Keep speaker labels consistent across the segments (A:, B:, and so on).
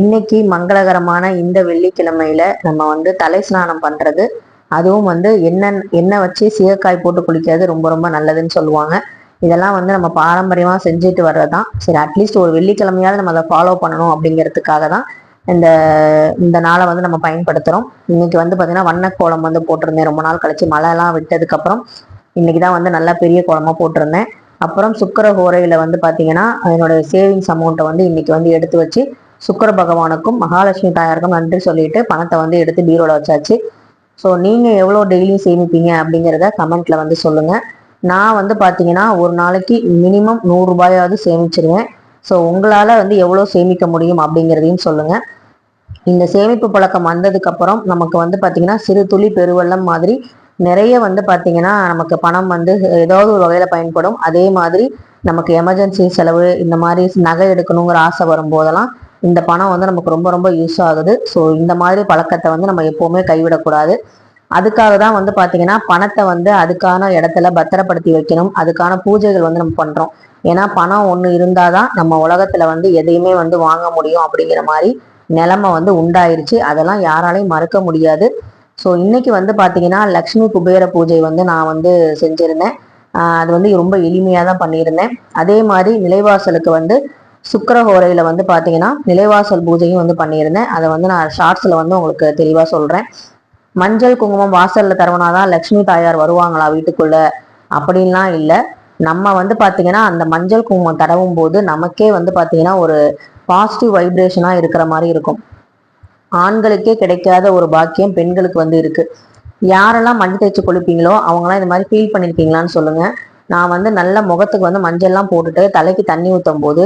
A: இன்னைக்கு மங்களகரமான இந்த வெள்ளிக்கிழமையில நம்ம வந்து தலை ஸ்நானம் பண்றது. அதுவும் வந்து எண்ணெய் எண்ணெய் வச்சு சீகக்காய் போட்டு குளிக்கிறது ரொம்ப ரொம்ப நல்லதுன்னு சொல்லுவாங்க. இதெல்லாம் வந்து நம்ம பாரம்பரியமாக செஞ்சுட்டு வர்றதுதான். சரி அட்லீஸ்ட் ஒரு வெள்ளிக்கிழமையாவது நம்ம அதை ஃபாலோ பண்ணணும் அப்படிங்கிறதுக்காக தான் இந்த இந்த நாளை வந்து நம்ம பயன்படுத்துகிறோம் இன்னைக்கு வந்து பார்த்தீங்கன்னா வண்ணக்கோலம் வந்து போட்டிருந்தேன். ரொம்ப நாள் கழிச்சு மழைலாம் விட்டதுக்கப்புறம் இன்னைக்கு தான் வந்து நல்லா பெரிய கோலமாக போட்டிருந்தேன். அப்புறம் சுக்கர ஹோரையில் வந்து பார்த்தீங்கன்னா என்னோட சேவிங்ஸ் அமௌண்ட்டை வந்து இன்னைக்கு வந்து எடுத்து வச்சு சுக்கர பகவானுக்கும் மகாலட்சுமி தாயாருக்கும் நன்றி சொல்லிட்டு பணத்தை வந்து எடுத்து பீரோல வச்சாச்சு. ஸோ நீங்கள் எவ்வளோ டெய்லியும் சேமிப்பீங்க அப்படிங்கிறத கமெண்ட்ல வந்து சொல்லுங்கள் நான் வந்து பார்த்தீங்கன்னா ஒரு நாளைக்கு மினிமம் நூறு ரூபாயாவது சேமிச்சிருவேன். ஸோ உங்களால் வந்து எவ்வளோ சேமிக்க முடியும் அப்படிங்கிறதையும் சொல்லுங்கள் இந்த சேமிப்பு பழக்கம் வந்ததுக்கப்புறம் நமக்கு வந்து பார்த்திங்கன்னா சிறு துளி பெருவெள்ளம் மாதிரி நிறைய வந்து பார்த்திங்கன்னா நமக்கு பணம் வந்து ஏதாவது ஒரு வகையில் பயன்படும். அதே மாதிரி நமக்கு எமர்ஜென்சி செலவு இந்த மாதிரி நகை எடுக்கணுங்கிற ஆசை வரும்போதெல்லாம் இந்த பணம் வந்து நமக்கு ரொம்ப ரொம்ப யூஸ் ஆகுது. ஸோ இந்த மாதிரி பழக்கத்தை வந்து நம்ம எப்போவுமே கைவிடக்கூடாது. அதுக்காக தான் வந்து பார்த்தீங்கன்னா பணத்தை வந்து அதுக்கான இடத்துல பத்திரப்படுத்தி வைக்கணும். அதுக்கான பூஜைகள் வந்து நம்ம பண்ணுறோம் ஏன்னா பணம் ஒன்று இருந்தால் தான் நம்ம உலகத்தில் வந்து எதையுமே வந்து வாங்க முடியும் அப்படிங்கிற மாதிரி நிலைமை வந்து உண்டாயிருச்சு. அதெல்லாம் யாராலையும் மறுக்க முடியாது. ஸோ இன்னைக்கு வந்து பார்த்திங்கன்னா லக்ஷ்மி குபேர பூஜை வந்து நான் வந்து செஞ்சுருந்தேன். அது வந்து ரொம்ப எளிமையாக தான் பண்ணியிருந்தேன். அதே மாதிரி நிலைவாசலுக்கு வந்து சுக்கரஹோரையில் வந்து பார்த்தீங்கன்னா நிலைவாசல் பூஜையும் வந்து பண்ணியிருந்தேன். அதை வந்து நான் ஷார்ட்ஸில் வந்து உங்களுக்கு தெளிவாக சொல்கிறேன் மஞ்சள் குங்குமம் வாசலில் தரவனாதான் லக்ஷ்மி தாயார் வருவாங்களா வீட்டுக்குள்ள? அப்படின்லாம் இல்லை. நம்ம வந்து பார்த்தீங்கன்னா அந்த மஞ்சள் குங்குமம் தடவும் போது நமக்கே வந்து பார்த்தீங்கன்னா ஒரு பாசிட்டிவ் வைப்ரேஷனாக இருக்கிற மாதிரி இருக்கும். ஆண்களுக்கே கிடைக்காத ஒரு பாக்கியம் பெண்களுக்கு வந்து இருக்குது யாரெல்லாம் மஞ்சள் தேய்ச்சி குளிப்பீங்களோ அவங்களாம் இந்த மாதிரி ஃபீல் பண்ணியிருக்கீங்களான்னு சொல்லுங்கள் நான் வந்து நல்ல முகத்துக்கு வந்து மஞ்சள்லாம் போட்டுட்டு தலைக்கு தண்ணி ஊற்றும் போது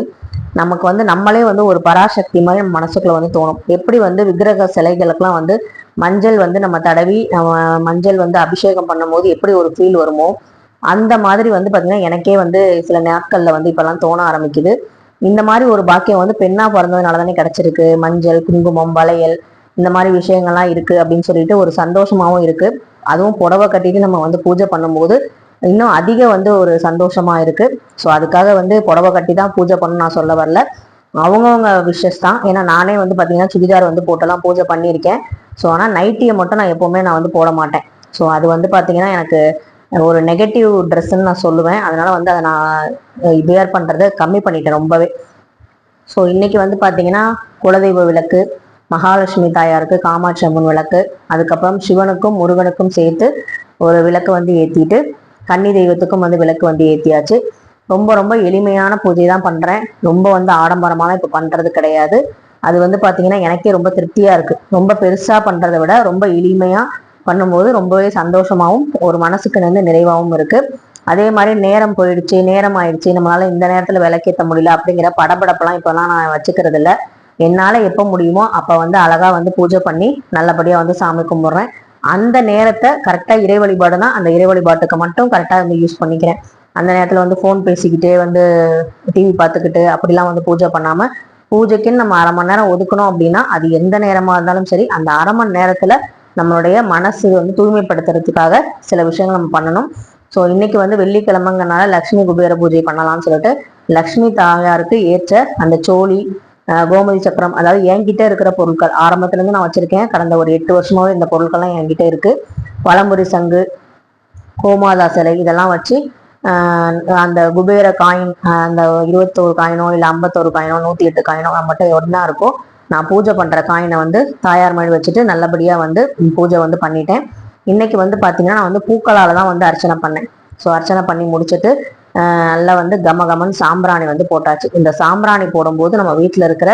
A: நமக்கு வந்து நம்மளே வந்து ஒரு பராசக்தி மாதிரி நம்ம மனசுக்குள்ள வந்து தோணும். எப்படி வந்து விக்கிரக சிலைகளுக்கெல்லாம் வந்து மஞ்சள் வந்து நம்ம தடவி நம்ம மஞ்சள் வந்து அபிஷேகம் பண்ணும்போது எப்படி ஒரு ஃபீல் வருமோ அந்த மாதிரி வந்து பார்த்தீங்கன்னா எனக்கே வந்து சில நாட்களில் வந்து இப்போல்லாம் தோண ஆரம்பிக்குது. இந்த மாதிரி ஒரு பாக்கியம் வந்து பெண்ணாக பிறந்ததுனால தானே கிடச்சிருக்கு. மஞ்சள் குங்குமம் வளையல் இந்த மாதிரி விஷயங்கள்லாம் இருக்குது அப்படின்னு சொல்லிட்டு ஒரு சந்தோஷமாகவும் இருக்குது அதுவும் புடவை கட்டிட்டு நம்ம வந்து பூஜை பண்ணும்போது இன்னும் அதிக வந்து ஒரு சந்தோஷமாக இருக்குது ஸோ அதுக்காக வந்து புடவை கட்டி தான் பூஜை பண்ண நான் சொல்ல வரல. அவங்கவுங்க விஷஸ் தான். ஏன்னா நானே வந்து பார்த்தீங்கன்னா சுடிதார் வந்து போட்டெல்லாம் பூஜை பண்ணியிருக்கேன். ஸோ ஆனால் நைட்டியை மட்டும் நான் எப்போவுமே நான் வந்து போட மாட்டேன். ஸோ அது வந்து பார்த்தீங்கன்னா எனக்கு ஒரு நெகட்டிவ் ட்ரெஸ்ஸுன்னு நான் சொல்லுவேன். அதனால் வந்து அதை நான் பியர் பண்ணுறதை கம்மி பண்ணிட்டேன் ரொம்பவே. ஸோ இன்றைக்கி வந்து பார்த்தீங்கன்னா குலதெய்வ விளக்கு மகாலட்சுமி தாயாருக்கு காமாட்சி அம்மன் விளக்கு அதுக்கப்புறம் சிவனுக்கும் முருகனுக்கும் சேர்த்து ஒரு விளக்கு வந்து ஏற்றிட்டு கன்னி தெய்வத்துக்கும் வந்து விளக்கு வந்து ஏற்றியாச்சு ரொம்ப ரொம்ப எளிமையான பூஜை தான் பண்ணுறேன் ரொம்ப வந்து ஆடம்பரமான இப்போ பண்ணுறது கிடையாது. அது வந்து பார்த்தீங்கன்னா எனக்கே ரொம்ப திருப்தியாக இருக்குது ரொம்ப பெருசாக பண்ணுறதை விட ரொம்ப எளிமையாக பண்ணும்போது ரொம்பவே சந்தோஷமாகவும் ஒரு மனசுக்கு வந்து நிறைவாகவும் இருக்குது அதே மாதிரி நேரம் போயிடுச்சு நேரம் ஆயிடுச்சு நம்மளால இந்த நேரத்தில் விளக்கேற்ற முடியல அப்படிங்கிற படபடப்பெல்லாம் இப்போலாம் நான் வச்சுக்கிறது இல்லை என்னால் எப்போ முடியுமோ அப்போ வந்து அழகாக வந்து பூஜை பண்ணி நல்லபடியாக வந்து சாமி கும்பிட்றேன். அந்த நேரத்தை கரெக்டாக இறை வழிபாடுனா அந்த இறை வழிபாட்டுக்கு மட்டும் கரெக்டாக வந்து யூஸ் பண்ணிக்கிறேன். அந்த நேரத்தில் வந்து ஃபோன் பேசிக்கிட்டே வந்து டிவி பார்த்துக்கிட்டு அப்படிலாம் வந்து பூஜை பண்ணாமல் பூஜைக்குன்னு நம்ம அரை மணி நேரம் ஒதுக்கணும் அப்படின்னா அது எந்த நேரமாக இருந்தாலும் சரி அந்த அரை மணி நேரத்தில் நம்மளுடைய மனசு வந்து தூய்மைப்படுத்துறதுக்காக சில விஷயங்கள் நம்ம பண்ணணும். ஸோ இன்னைக்கு வந்து வெள்ளிக்கிழமைங்கனால லக்ஷ்மி குபேர பூஜை பண்ணலாம்னு சொல்லிட்டு லக்ஷ்மி தாயாருக்கு ஏற்ற அந்த சோழி கோமதி சக்கரம் அதாவது என்கிட்ட இருக்கிற பொருட்கள். ஆரம்பத்துலேருந்து நான் வச்சிருக்கேன். கடந்த ஒரு எட்டு வருஷமாவே இந்த பொருட்கள்லாம் என்கிட்ட இருக்கு. பழம்புரி சங்கு கோமாதா சிலை இதெல்லாம் வச்சு அந்த குபேர காயின் அந்த இருபத்தோரு காயினோ இல்லை ஐம்பத்தோரு காயினோ நூற்றி எட்டு காயினோ மட்டும் ஒன்றா இருக்கோ நான் பூஜை பண்ணுற காயினை வந்து தாயார் மாதிரி வச்சுட்டு நல்லபடியாக வந்து பூஜை வந்து பண்ணிட்டேன். இன்னைக்கு வந்து பார்த்திங்கன்னா நான் வந்து பூக்களால் தான் வந்து அர்ச்சனை பண்ணேன். ஸோ அர்ச்சனை பண்ணி முடிச்சுட்டு நல்லா வந்து கம கமன் சாம்பிராணி வந்து போட்டாச்சு. இந்த சாம்பிராணி போடும்போது நம்ம வீட்டில் இருக்கிற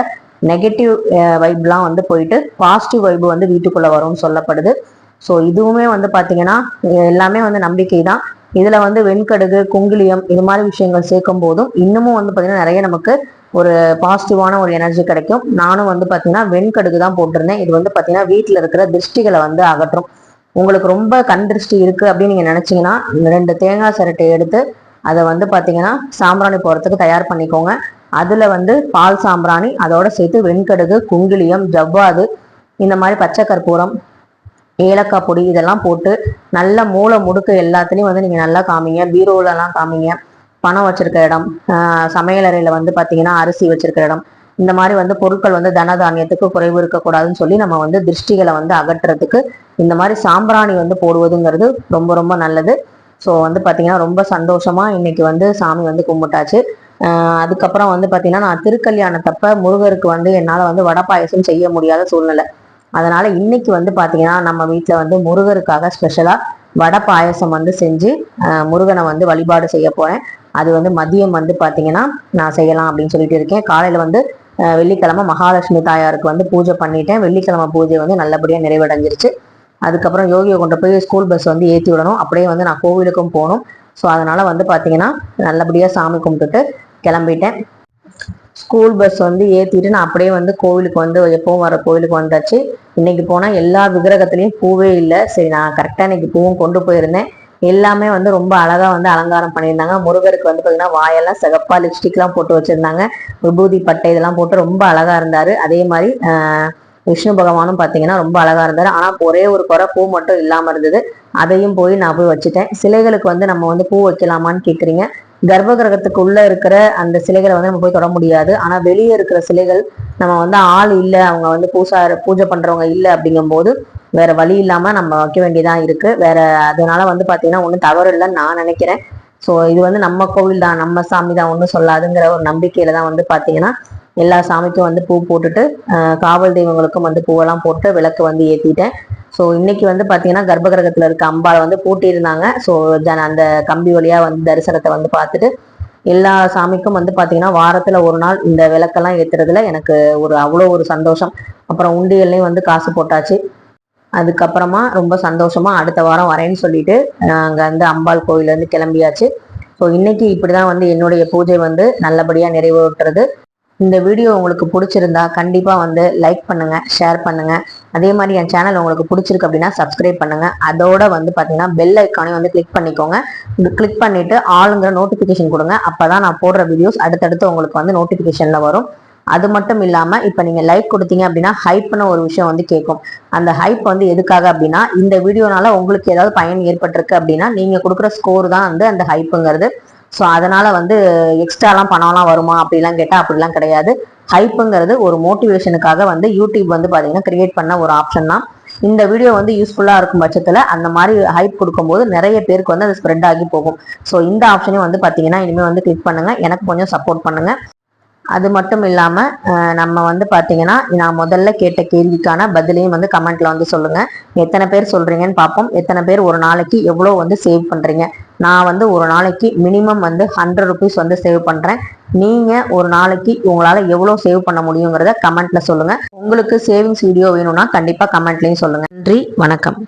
A: நெகட்டிவ் வைப்லாம் வந்து போயிட்டு பாசிட்டிவ் வைப் வந்து வீட்டுக்குள்ளே வரும்னு சொல்லப்படுது. ஸோ இதுவுமே வந்து பார்த்தீங்கன்னா எல்லாமே வந்து நம்பிக்கை தான் இதில் வந்து வெண்கடுகு குங்கிலியம் இது மாதிரி விஷயங்கள் சேர்க்கும் போதும் இன்னமும் வந்து பார்த்தீங்கன்னா நிறைய நமக்கு ஒரு பாசிட்டிவான ஒரு எனர்ஜி கிடைக்கும். நானும் வந்து பார்த்தீங்கன்னா வெண்கடுகு தான் போட்டிருந்தேன். இது வந்து பார்த்தீங்கன்னா வீட்டில் இருக்கிற திருஷ்டிகளை வந்து அகற்றும். உங்களுக்கு ரொம்ப கண் திருஷ்டி இருக்குது அப்படின்னு நீங்கள் நினச்சிங்கன்னா ரெண்டு தேங்காய் சிரட்டை எடுத்து அதை வந்து பார்த்தீங்கன்னா சாம்பிராணி போடுறதுக்கு தயார் பண்ணிக்கோங்க. அதில் வந்து பால் சாம்பிராணி அதோட சேர்த்து வெண்கடுகு குங்கிலியம் ஜவ்வாது இந்த மாதிரி பச்சை கற்பூரம் ஏலக்காய் பொடி இதெல்லாம் போட்டு நல்ல மூளை முடுக்கு எல்லாத்துலேயும் வந்து நீங்கள் நல்லா காமிங்க. பீரோலலாம் காமிங்க. பணம் வச்சுருக்க இடம் சமையலறையில் வந்து பார்த்தீங்கன்னா அரிசி வச்சுருக்கிற இடம். இந்த மாதிரி வந்து பொருட்கள் வந்து தனதானியத்துக்கு குறைவு இருக்கக்கூடாதுன்னு சொல்லி நம்ம வந்து திருஷ்டிகளை வந்து அகற்றுறதுக்கு இந்த மாதிரி சாம்பிராணி வந்து போடுவதுங்கிறது ரொம்ப ரொம்ப நல்லது. ஸோ வந்து பார்த்தீங்கன்னா ரொம்ப சந்தோஷமாக இன்னைக்கு வந்து சாமி வந்து கும்பிட்டாச்சு. அதுக்கப்புறம் வந்து பார்த்தீங்கன்னா நான் திருக்கல்யாணத்தப்ப முருகருக்கு வந்து என்னால் வந்து வடை பாயசம் செய்ய முடியாத சூழ்நிலை. அதனால இன்னைக்கு வந்து பார்த்தீங்கன்னா நம்ம வீட்டில் வந்து முருகருக்காக ஸ்பெஷலாக வடை பாயசம் வந்து செஞ்சு முருகனை வந்து வழிபாடு செய்ய போகிறேன் அது வந்து மதியம் வந்து பார்த்தீங்கன்னா நான் செய்யலாம் அப்படின்னு சொல்லிட்டு இருக்கேன். காலையில் வந்து வெள்ளிக்கிழமை மகாலட்சுமி தாயாருக்கு வந்து பூஜை பண்ணிட்டேன். வெள்ளிக்கிழமை பூஜை வந்து நல்லபடியாக நிறைவடைஞ்சிருச்சு. அதுக்கப்புறம் யோகியை கொண்டு போய் ஸ்கூல் பஸ் வந்து ஏற்றி விடணும். அப்படியே வந்து நான் கோவிலுக்கும் போகணும். ஸோ அதனால் வந்து பார்த்தீங்கன்னா நல்லபடியாக சாமி கும்பிட்டுட்டு கிளம்பிட்டேன். ஸ்கூல் பஸ் வந்து ஏற்றிட்டு நான் அப்படியே வந்து கோவிலுக்கு வந்து எப்பவும் வர கோவிலுக்கு வந்தாச்சு. இன்னைக்கு போனால் எல்லா விக்கிரகத்துலேயும் பூவே இல்லை. சரி நான் கரெக்டாக இன்னைக்கு பூவும் கொண்டு போயிருந்தேன். எல்லாமே வந்து ரொம்ப அழகாக வந்து அலங்காரம் பண்ணியிருந்தாங்க. முருகருக்கு வந்து பார்த்தீங்கன்னா வாயெல்லாம் சிகப்பா லிப்ஸ்டிக்லாம் போட்டு வச்சுருந்தாங்க. விபூதி பட்டை இதெல்லாம் போட்டு ரொம்ப அழகாக இருந்தார். அதே மாதிரி விஷ்ணு பகவானும் பார்த்தீங்கன்னா ரொம்ப அழகாக இருந்தார். ஆனால் ஒரே ஒரு குறை பூ மட்டும் இல்லாமல் இருந்தது. அதையும் போய் நான் போய் வச்சுட்டேன். சிலைகளுக்கு வந்து நம்ம வந்து பூ வைக்கலாமான்னு கேட்குறீங்க கர்ப்ப கிரகத்துக்குள்ளே இருக்கிற அந்த சிலைகளை வந்து நம்ம போய் தொட முடியாது. ஆனால் வெளியே இருக்கிற சிலைகள் நம்ம வந்து ஆள் இல்லை அவங்க வந்து பூசா பூஜை பண்ணுறவங்க இல்லை அப்படிங்கும்போது வேற வழி இல்லாமல் நம்ம வைக்க வேண்டியதாக இருக்கு. வேற அதனால வந்து பார்த்தீங்கன்னா ஒன்றும் தவறு இல்லைன்னு நான் நினைக்கிறேன். ஸோ இது வந்து நம்ம கோவில் தான் நம்ம சாமி தான் ஒன்றும் சொல்லாதுங்கிற ஒரு நம்பிக்கையில தான் வந்து பார்த்தீங்கன்னா எல்லா சாமிக்கும் வந்து பூ போட்டுட்டு காவல் தெய்வங்களுக்கும் வந்து பூவெல்லாம் போட்டு விளக்கு வந்து ஏற்றிட்டேன் ஸோ இன்னைக்கு வந்து பார்த்தீங்கன்னா கர்ப்பகிரகத்தில் இருக்க அம்பாளை வந்து பூட்டியிருந்தாங்க. ஸோ ஜன அந்த கம்பி வழியாக வந்து தரிசனத்தை வந்து பார்த்துட்டு எல்லா சாமிக்கும் வந்து பார்த்தீங்கன்னா வாரத்தில் ஒரு நாள் இந்த விளக்கெல்லாம் ஏத்துறதுல எனக்கு ஒரு அவ்வளோ ஒரு சந்தோஷம். அப்புறம் உண்டியல்லையும் வந்து காசு போட்டாச்சு. அதுக்கப்புறமா ரொம்ப சந்தோஷமாக அடுத்த வாரம் வரேன்னு சொல்லிட்டு நாங்கள் வந்து அம்பாள் கோயிலேருந்து கிளம்பியாச்சு. ஸோ இன்னைக்கு இப்படிதான் வந்து என்னுடைய பூஜை வந்து நல்லபடியாக நிறைவேற்றுறது. இந்த வீடியோ உங்களுக்கு பிடிச்சிருந்தா கண்டிப்பாக வந்து லைக் பண்ணுங்க ஷேர் பண்ணுங்க. அதே மாதிரி என் சேனல் உங்களுக்கு பிடிச்சிருக்கு அப்படின்னா சப்ஸ்கிரைப் பண்ணுங்க. அதோட வந்து பார்த்தீங்கன்னா பெல் ஐக்கானே வந்து கிளிக் பண்ணிக்கோங்க. கிளிக் பண்ணிட்டு ஆளுங்கிற நோட்டிபிகேஷன் கொடுங்க. அப்போ தான் நான் போடுற வீடியோஸ் அடுத்தடுத்து உங்களுக்கு வந்து நோட்டிபிகேஷன்ல வரும். அது மட்டும் இல்லாமல் இப்போ நீங்கள் லைக் கொடுத்தீங்க அப்படின்னா ஹைப்னு ஒரு விஷயம் வந்து கேட்கும் அந்த ஹைப் வந்து எதுக்காக அப்படின்னா இந்த வீடியோனால உங்களுக்கு ஏதாவது பயன் ஏற்பட்டிருக்கு அப்படின்னா நீங்கள் கொடுக்குற ஸ்கோர் தான் வந்து அந்த ஹைப்புங்கிறது ஸோ அதனால் வந்து எக்ஸ்ட்ராலாம் பணம்லாம் வருமா? அப்படிலாம் கேட்டால் அப்படிலாம் கிடையாது. ஹைப்புங்கிறது ஒரு மோட்டிவேஷனுக்காக வந்து யூடியூப் வந்து பார்த்தீங்கன்னா கிரியேட் பண்ண ஒரு ஆப்ஷன் தான். இந்த வீடியோ வந்து யூஸ்ஃபுல்லாக இருக்கும் பட்சத்தில் அந்த மாதிரி ஹைப் கொடுக்கும்போது நிறைய பேருக்கு வந்து அது ஸ்ப்ரெட் ஆகி போகும். ஸோ இந்த ஆப்ஷனையும் வந்து பார்த்தீங்கன்னா இனிமேல் வந்து கிளிக் பண்ணுங்கள் எனக்கு கொஞ்சம் சப்போர்ட் பண்ணுங்கள் அது மட்டும் இல்லாமல் நம்ம வந்து பார்த்தீங்கன்னா நான் முதல்ல கேட்ட கேள்விக்கான பதிலையும் வந்து கமெண்ட்டில் வந்து சொல்லுங்கள் எத்தனை பேர் சொல்கிறீங்கன்னு பார்ப்போம். எத்தனை பேர் ஒரு நாளைக்கு எவ்வளோ வந்து சேவ் பண்ணுறீங்க நான் வந்து ஒரு நாளைக்கு மினிமம் வந்து ஹண்ட்ரட் ருபீஸ் வந்து சேவ் பண்றேன். நீங்க ஒரு நாளைக்கு உங்களால எவ்வளவு சேவ் பண்ண முடியுங்கிறத கமெண்ட்ல சொல்லுங்க. உங்களுக்கு சேவிங்ஸ் வீடியோ வேணும்னா கண்டிப்பா கமெண்ட்லயும் சொல்லுங்க. நன்றி வணக்கம்.